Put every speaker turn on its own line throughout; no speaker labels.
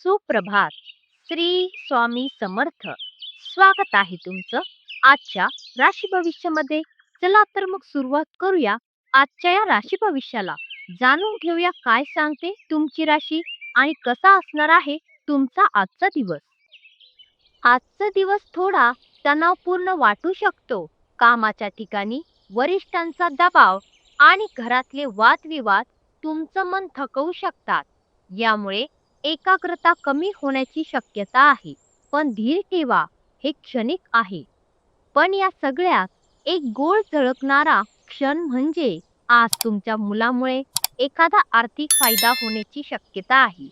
सुप्रभात. श्री स्वामी समर्थ. स्वागत आहे तुमचं आजच्या राशी भविष्यामध्ये. चला तर मग सुरुवात करूया आजच्या या राशी भविष्याला. जाणून घेऊया काय सांगते तुमची राशी आणि कसा असणार आहे तुमचा आजचा दिवस. आजचा दिवस थोडा तणावपूर्ण वाटू शकतो. कामाच्या ठिकाणी वरिष्ठांचा दबाव आणि घरातले वादविवाद तुमचं मन थकवू शकतात. यामुळे एकाग्रता कमी होण्याची शक्यता आहे. पण धीर ठेवा हे क्षणिक आहे. पण या सगळ्यात एक गोड झळकणारा क्षण म्हणजे आज तुमच्या मुलामुळे एखादा आर्थिक फायदा होण्याची शक्यता आहे.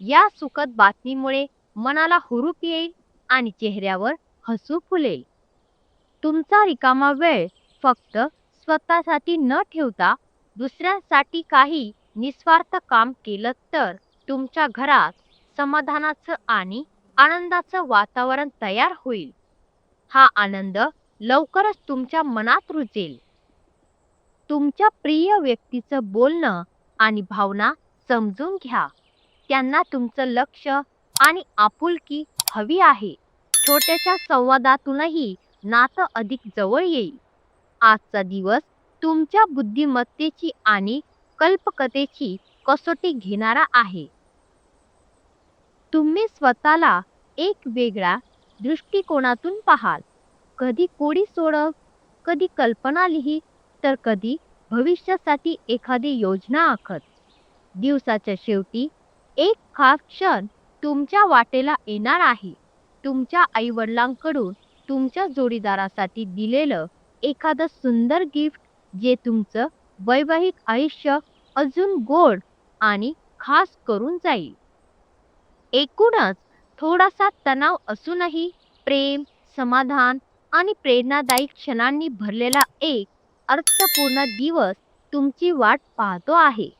या सुखद बातमीमुळे मनाला हुरूप येईल आणि चेहऱ्यावर हसू फुलेल. तुमचा रिकामा वेळ फक्त स्वतःसाठी न ठेवता दुसऱ्यांसाठी काही निस्वार्थ काम केलं तर तुमच्या घरात समाधानाचं आणि आनंदाचं वातावरण तयार होईल. हा आनंद लवकरच तुमच्या मनात रुजेल. तुमच्या प्रिय व्यक्तीचं बोलणं आणि भावना समजून घ्या. त्यांना तुमचं लक्ष आणि आपुलकी हवी आहे. छोट्याशा संवादातूनही नातं अधिक जवळ येईल. आजचा दिवस तुमच्या बुद्धिमत्तेची आणि कल्पकतेची कसोटी घेणारा आहे. तुम्ही स्वतःला एक वेगळ्या दृष्टिकोनातून पाहाल. कधी कोडी सोडव कधी कल्पना लिही तर कधी भविष्यासाठी एखादी योजना आखत. दिवसाच्या शेवटी एक खास क्षण तुमच्या वाटेला येणार आहे. तुमच्या आईवडिलांकडून तुमच्या जोडीदारासाठी दिलेलं एखादं सुंदर गिफ्ट जे तुमचं वैवाहिक आयुष्य अजून गोड आणि खास करून जाईल. एकूणच थोडासा तणाव असूनही प्रेम समाधान आणि प्रेरणादायी क्षणांनी भरलेला एक अर्थपूर्ण दिवस तुमची वाट पाहतो आहे.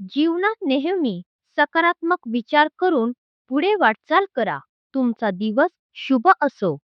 जीवनात नेहमी सकारात्मक विचार करून पुढे वाटचाल करा. तुमचा दिवस शुभ असो.